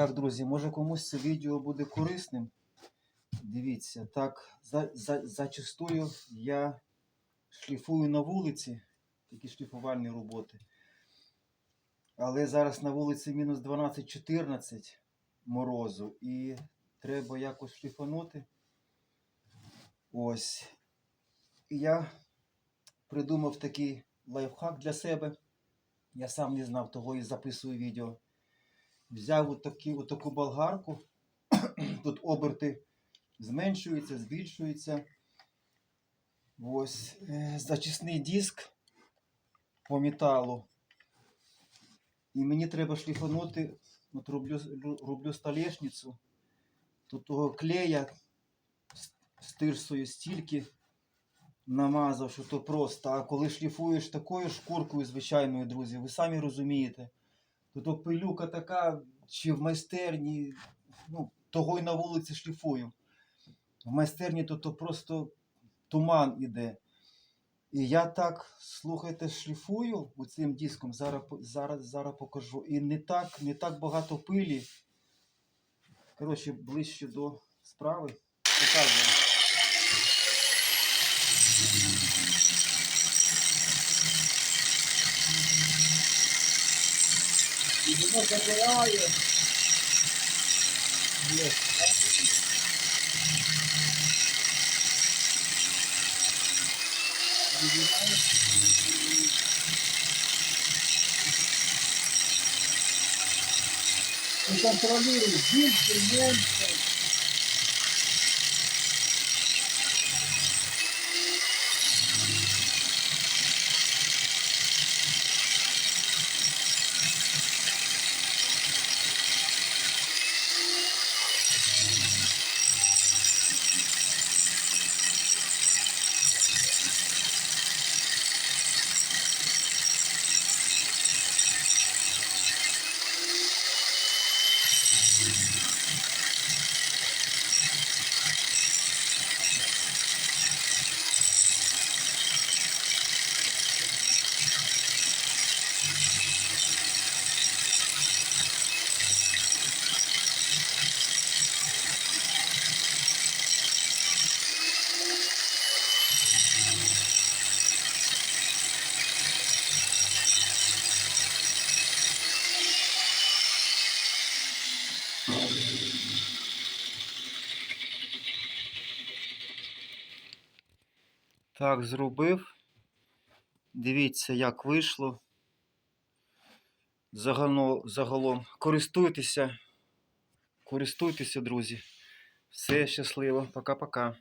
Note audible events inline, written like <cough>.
Так, друзі, може комусь це відео буде корисним. Дивіться, так, за, за, зачастую я шліфую на вулиці, такі шліфувальні роботи. Але зараз на вулиці мінус 12-14 морозу і треба якось шліфанути. Ось. І я придумав такий лайфхак для себе. Я сам не знав, того і записую відео. Взяв отакі, отаку болгарку. <clears throat> Тут оберти зменшуються, збільшуються. Ось е, зачисний диск по металу. І мені треба шліфанути, от роблю, лю- роблю столешницю. Тут того клея з тирсою стільки намазав, що то просто. А коли шліфуєш такою шкуркою звичайною, друзі, ви самі розумієте. То пилюка така, чи в майстерні, ну, того й на вулиці шліфую. В майстерні то, то просто туман іде. І я так, слухайте, шліфую цим диском, зараз, зараз, зараз покажу. І не так, не так багато пилі. Коротше, ближче до справи. Показую. І воно забирає. Є, бачите? Забирає. І контролює більше, менше. Так, зробив. Дивіться, як вийшло. Загально, загалом користуйтеся. Користуйтеся, друзі. Все щасливо. Пока-пока.